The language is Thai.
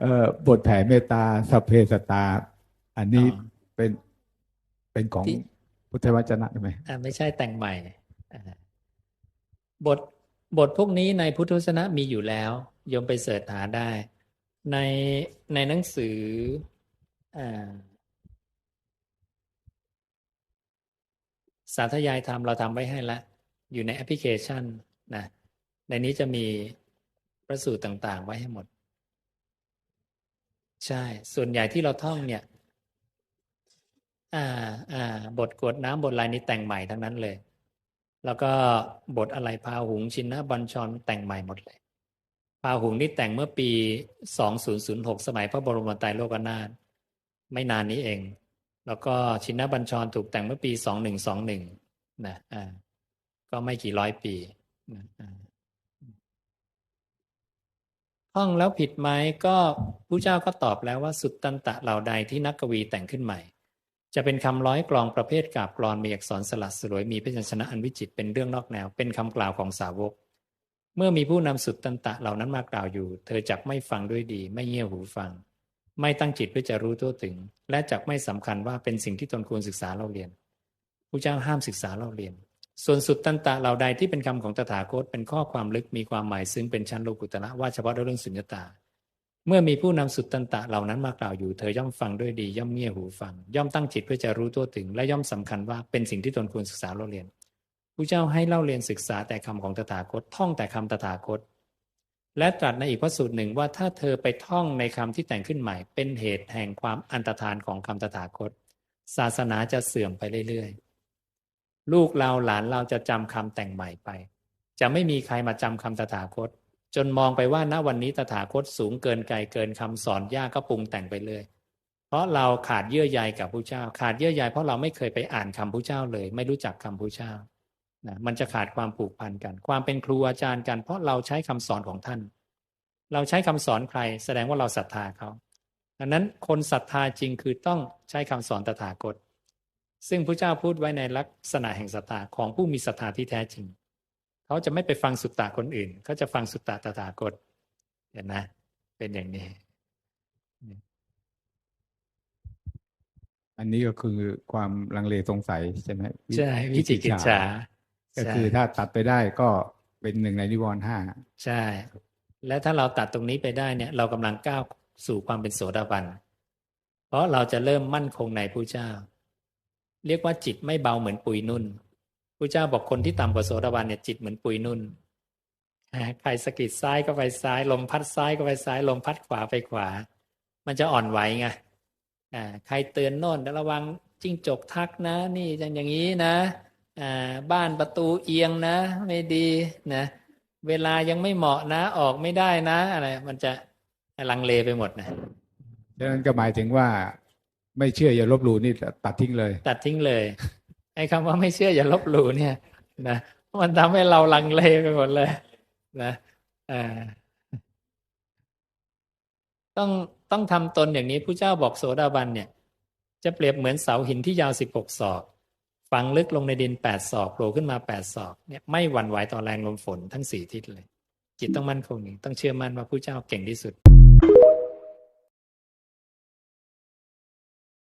เอ่อบทแผ่เมตตาสัพเพสตตา อันนี้เป็นเป็นของที่ พุทธวจนะใช่ไหมอ่าไม่ใช่แต่งใหม่อ่าบทบทพวกนี้ในพุทธวจนะมีอยู่แล้วโยมไปเสิร์ชหาได้ ในในหนังสืออ่าสาธยายธรรมเราทำไว้ให้แล้วอยู่ในแอปพลิเคชันนะในนี้จะมีพระสูตรต่าง ๆ ไว้ให้หมด ใช่ ส่วนใหญ่ที่เราท่องเนี่ย อ่า อ่า บทกวดน้ำบทอะไรนี้แต่งใหม่ทั้งนั้นเลย แล้วก็บทอะไรพาหุงชินนะบัญชรแต่งใหม่หมดเลย พาหุงนี่แต่งเมื่อปี2006สมัยพระบรมไตรโลกนาถไม่นานนี้เอง แล้วก็ชินนะบัญชรถูกแต่งเมื่อปี2121นะ อ่า ก็ไม่กี่ร้อยปีนะอ่า ท่องแล้วผิดไหมก็ผู้เจ้าก็ตอบแล้วว่าสุดตันตะเหล่าใดที่นักกวีแต่งขึ้นใหม่ จะเป็นคำร้อยกลองประเภทกาบกรอนมีอักษรสลัดสลวยมีพยัญชนะอันวิจิตเป็นเรื่องนอกแนว เป็นคำกล่าวของสาวก เมื่อมีผู้นำสุดตันตะเหล่านั้นมากล่าวอยู่ เธอจักไม่ฟังด้วยดี ไม่เงี่ยหูฟัง ไม่ตั้งจิตเพื่อจะรู้ตัวถึง และจักไม่สำคัญว่าเป็นสิ่งที่ตนควรศึกษาเล่าเรียนผู้เจ้าห้ามศึกษาเล่าเรียน ส่วนสุดตันตะเหล่าใดที่เป็นคำของตถาคตเป็นข้อความลึกมีความหมายซึ่งเป็นชั้นโลกุตระว่าเฉพาะเรื่องสุญญตา เมื่อมีผู้นำสุดตันตะเหล่านั้นมากล่าวอยู่เธอย่อมฟังด้วยดี ย่อมเงี่ยหูฟัง ย่อมตั้งจิตเพื่อจะรู้ตัวถึง และย่อมสำคัญว่าเป็นสิ่งที่ตนควรศึกษาเล่าเรียนผู้เจ้าให้เล่าเรียนศึกษาแต่คำของตถาคตท่องแต่คำตถาคต และตรัสในอีกพระสูตรหนึ่งว่าถ้าเธอไปท่องในคำที่แต่งขึ้นใหม่ เป็นเหตุแห่งความอันตรธานของคำตถาคต ศาสนาจะเสื่อมไปเรื่อยๆ ลูกเราหลานเราจะจำคำแต่งใหม่ไป จะไม่มีใครมาจำคำตถาคต จนมองไปว่าณวันนี้ตถาคตสูงเกินไกลเกินคำสอนยากก็ปรุงแต่งไปเลย เพราะเราขาดเยื่อใยกับผู้เจ้า ขาดเยื่อใยเพราะเราไม่เคยไปอ่านคำผู้เจ้าเลย ไม่รู้จักคำผู้เจ้านะมันจะขาดความผูกพันกัน ความเป็นครูอาจารย์กัน เพราะเราใช้คำสอนของท่าน เราใช้คำสอนใคร แสดงว่าเราศรัทธาเขาดังนั้นคนศรัทธาจริงคือต้องใช้คำสอนตถาคต ซึ่งพระเจ้าพูดไว้ในลักษณะแห่งศรัทธาของผู้มีศรัทธาที่แท้จริง เขาจะไม่ไปฟังสุตตะคนอื่น เขาจะฟังสุตตะตถาคตเห็นนะ เป็นอย่างนี้ อันนี้ก็คือความลังเลสงสัยใช่ไหมใช่วิจิกิจฉาก็คือถ้าตัดไปได้ก็เป็นหนึ่งในนิวรณ์ห้าใช่ และถ้าเราตัดตรงนี้ไปได้เนี่ย เรากำลังก้าวสู่ความเป็นโสดาบัน เพราะเราจะเริ่มมั่นคงในผู้เจ้า เรียกว่าจิตไม่เบาเหมือนปุยนุ่นผู้เจ้าบอกคนที่ต่ำกว่าโสดาบันเนี่ยจิตเหมือนปุยนุ่นใครสะกิดซ้ายก็ไปซ้าย ลมพัดซ้ายก็ไปซ้าย ลมพัดขวาไปขวา มันจะอ่อนไหวไงใครเตือนโน่นระวังจิ้งจกทักนะ นี่อย่างนี้นะบ้านประตูเอียงนะ ไม่ดีนะ เวลายังไม่เหมาะนะ ออกไม่ได้นะ อะไร มันจะลังเลไปหมดนะดังนั้นก็หมายถึงว่า ไม่เชื่ออย่าลบหลู่นี่ตัดทิ้งเลย ตัดทิ้งเลยไอ้คำว่าไม่เชื่ออย่าลบหลู่เนี่ย นะมันทำให้เราลังเลไปหมดเลย นะอ่าต้องต้องทำตนอย่างนี้ผู้เจ้าบอกโสดาบันเนี่ย จะเปรียบเหมือนเสาหินที่ยาวสิบหกศอกฝังลึกลงในดินแปดศอกโผล่ขึ้นมาแปดศอกเนี่ยไม่หวั่นไหวต่อแรงลมฝนทั้งสี่ทิศเลย จิตต้องมั่นคงต้องเชื่อมั่นว่าผู้เจ้าเก่งที่สุด